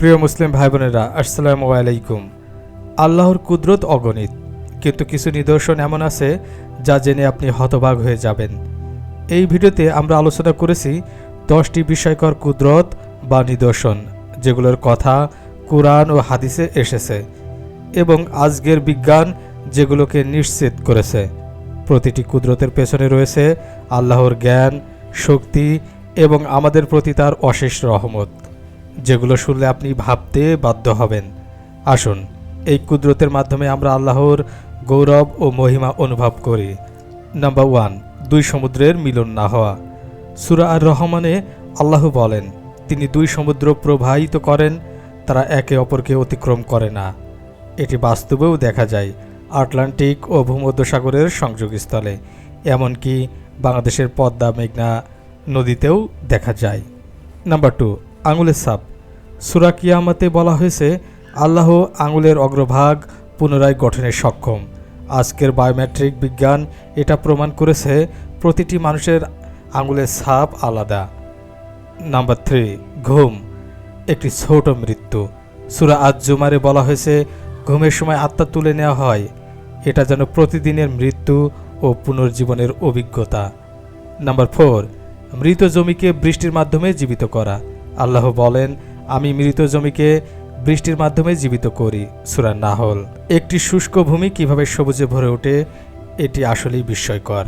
প্রিয় মুসলিম ভাই বোনেরা আসসালামু আলাইকুম। আল্লাহর কুদরত অগণিত, কিন্তু কিছু নিদর্শন এমন আছে যা জেনে আপনি হতবাক হয়ে যাবেন। এই ভিডিওতে আমরা আলোচনা করেছি দশটি বিষয়কর কুদরত বা নিদর্শন, যেগুলোর কথা কোরআন ও হাদিসে এসেছে এবং আজকের বিজ্ঞান যেগুলোকে নিশ্চিত করেছে। প্রতিটি কুদরতের পেছনে রয়েছে আল্লাহর জ্ঞান, শক্তি এবং আমাদের প্রতি তার অশেষ রহমত। যেগুলো শুনলে আপনি ভাবতে বাধ্য হবেন। আসুন, এই কুদরতের মাধ্যমে আমরা আল্লাহর গৌরব ও মহিমা অনুভব করি। নাম্বার ওয়ান, দুই সমুদ্রের মিলন না হওয়া। সুরা আর রহমানে আল্লাহ বলেন, তিনি দুই সমুদ্র প্রবাহিত করেন, তারা একে অপরকে অতিক্রম করে না। এটি বাস্তবেও দেখা যায়, আটলান্টিক ও ভূমধ্যসাগরের সংযোগস্থলে। এমনকি বাংলাদেশের পদ্মা, মেঘনা নদীতেও দেখা যায়। নাম্বার টু, আঙুলের সাপ সুরা কিয়ামাতে বলা হয়েছে, আল্লাহ আঙুলের অগ্রভাগ পুনরায় গঠনে সক্ষম। আজকের বায়োমেট্রিক বিজ্ঞান এটা প্রমাণ করেছে, প্রতিটি মানুষের আঙুলের ছাপ আলাদা। নাম্বার থ্রি ঘুম, একটি ছোট মৃত্যু। সুরা আজ জুমারে বলা হয়েছে, ঘুমের সময় আত্মা তুলে নেওয়া হয়। এটা যেন প্রতিদিনের মৃত্যু ও পুনর্জীবনের অভিজ্ঞতা। নাম্বার ফোর মৃত জমিকে বৃষ্টির মাধ্যমে জীবিত করা। আল্লাহ বলেন আমি মৃত জমিকে বৃষ্টির মাধ্যমে জীবিত করি, সুরা নাহল। একটি শুষ্ক ভূমি কীভাবে সবুজে ভরে ওঠে, এটি আসলেই বিস্ময়কর।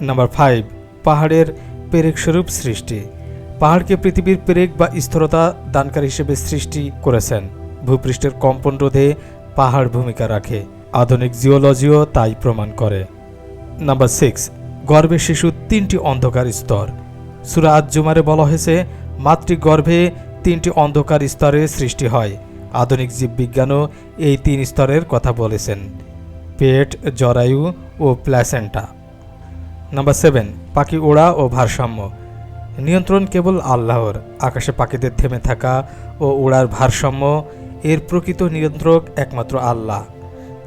নাম্বার ফাইভ, পাহাড়ের পেরেক স্বরূপ সৃষ্টি। পাহাড়কে পৃথিবীর পেরেক বা স্থিরতা দানকারী হিসেবে সৃষ্টি করেছেন। ভূপৃষ্ঠের কম্পন রোধে পাহাড় ভূমিকা রাখে। আধুনিক জিওলজিও তাই প্রমাণ করে। নাম্বার সিক্স, গর্ভে শিশু তিনটি অন্ধকার স্তর। সুরা আজ জুমারে বলা হয়েছে, মাতৃগর্ভে তিনটি অন্ধকার স্তরে সৃষ্টি হয়। আধুনিক জীববিজ্ঞানও এই তিন স্তরের কথা বলেছেন। পেট, জরায়ু ও প্ল্যাসেন্টা নাম্বার সেভেন, পাখি ওড়া ও ভারসাম্য। নিয়ন্ত্রণ কেবল আল্লাহর। আকাশে পাখিদের থেমে থাকা ও ওড়ার ভারসাম্য, এর প্রকৃত নিয়ন্ত্রক একমাত্র আল্লাহ।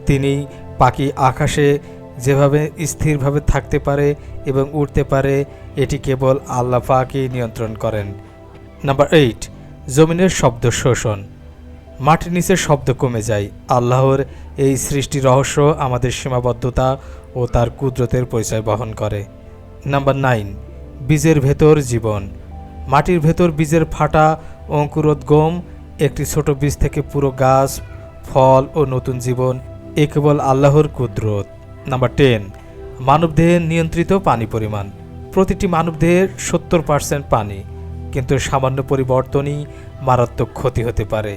তিনি পাখি আকাশে যেভাবে স্থিরভাবে থাকতে পারে এবং উড়তে পারে, এটি কেবল আল্লাহ পাকই নিয়ন্ত্রণ করেন। নাম্বার এইট জমিনের শব্দ শোষণ। মাটির নিচে শব্দ কমে যায়। আল্লাহর এই সৃষ্টি রহস্য আমাদের সীমাবদ্ধতা ও তার কুদরতের পরিচয় বহন করে। নাম্বার নাইন, বীজের ভেতর জীবন। মাটির ভেতর বীজের ফাটা অঙ্কুরোদ্গম একটি ছোট বীজ থেকে পুরো গাছ, ফল ও নতুন জীবন এ কেবল আল্লাহর কুদরত। নাম্বার টেন, মানবদেহে নিয়ন্ত্রিত পানি পরিমাণ। প্রতিটি মানবদেহের সত্তর পার্সেন্ট পানি। কিন্তু সামান্য পরিবর্তনই মারাত্মক ক্ষতি হতে পারে।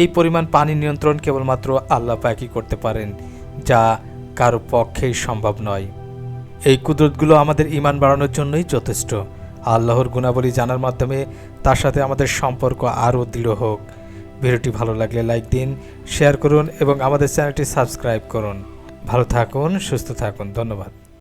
এই পরিমাণ পানি নিয়ন্ত্রণ কেবলমাত্র আল্লাহ পাকই করতে পারেন, যা কারও পক্ষেই সম্ভব নয়। এই কুদরতগুলো আমাদের ইমান বাড়ানোর জন্যই যথেষ্ট। আল্লাহর গুণাবলী জানার মাধ্যমে তার সাথে আমাদের সম্পর্ক আরও দৃঢ় হোক। ভিডিওটি ভালো লাগলে লাইক দিন, শেয়ার করুন এবং আমাদের চ্যানেলটি সাবস্ক্রাইব করুন। ভালো থাকুন, সুস্থ থাকুন। ধন্যবাদ।